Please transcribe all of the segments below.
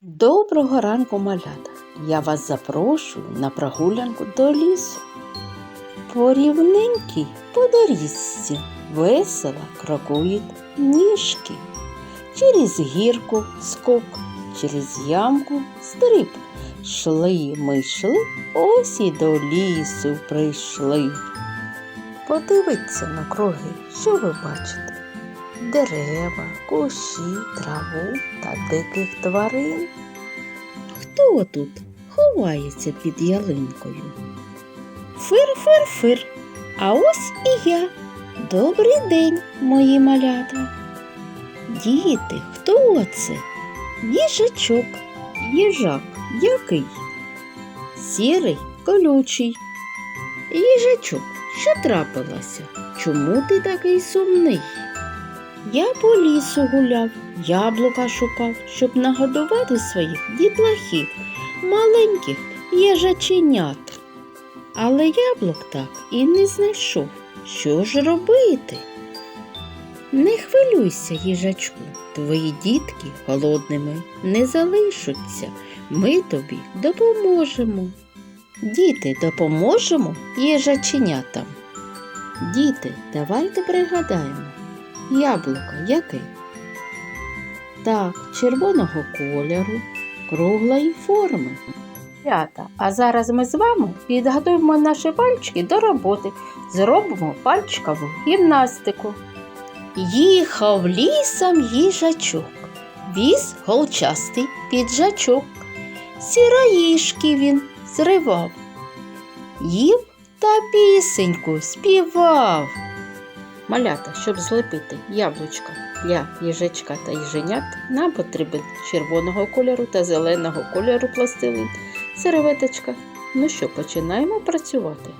Доброго ранку, малята! Я вас запрошую на прогулянку до лісу. По рівненькій по доріжці весело крокують ніжки. Через гірку скок, через ямку стриб. Шли ми йшли, ось і до лісу прийшли. Подивіться на круги, що ви бачите? Дерева, кущі, траву та диких тварин. Хто тут ховається під ялинкою? Фир-фир-фир, а ось і я. Добрий день, мої малята. Діти, хто це? Їжачок. Їжак який? Сірий, колючий. Їжачок, що трапилося? Чому ти такий сумний? Я по лісу гуляв, яблука шукав, щоб нагодувати своїх дітлахів, маленьких їжаченят. Але яблук так і не знайшов. Що ж робити? Не хвилюйся, їжачку, твої дітки голодними не залишаться. Ми тобі допоможемо. Діти, допоможемо їжаченятам. Діти, давайте пригадаємо. Яблуко яке? Так, червоного кольору, круглої форми. Рята, а зараз ми з вами підготуємо наші пальчики до роботи. Зробимо пальчикову гімнастику. Їхав лісом їжачок, віз голчастий піджачок. Сіроїшки він зривав, їв та пісеньку співав. Малята, щоб злепити яблучка для їжачка та їженят, нам потрібен червоного кольору та зеленого кольору пластилин, серветочка. Ну що, починаємо працювати.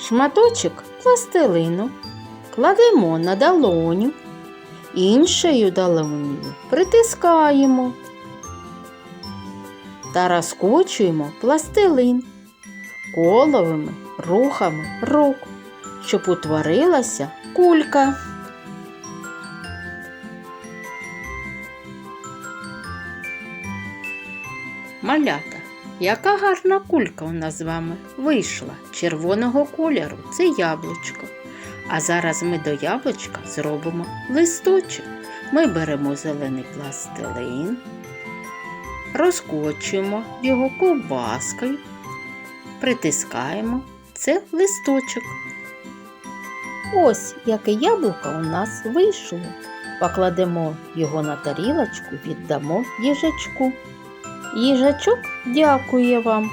Шматочок пластилину кладемо на долоню, іншою долонею притискаємо та розкочуємо пластилин коловими рухами рук щоб утворилася кулька. Малята, яка гарна кулька у нас з вами вийшла червоного кольору це яблучко. А зараз ми до яблучка зробимо листочок. Ми беремо зелений пластилин, розкочуємо його ковбаскою, притискаємо це листочок. Ось яке яблуко у нас вийшло. Покладемо його на тарілочку, віддамо їжачку. Їжачок дякує вам.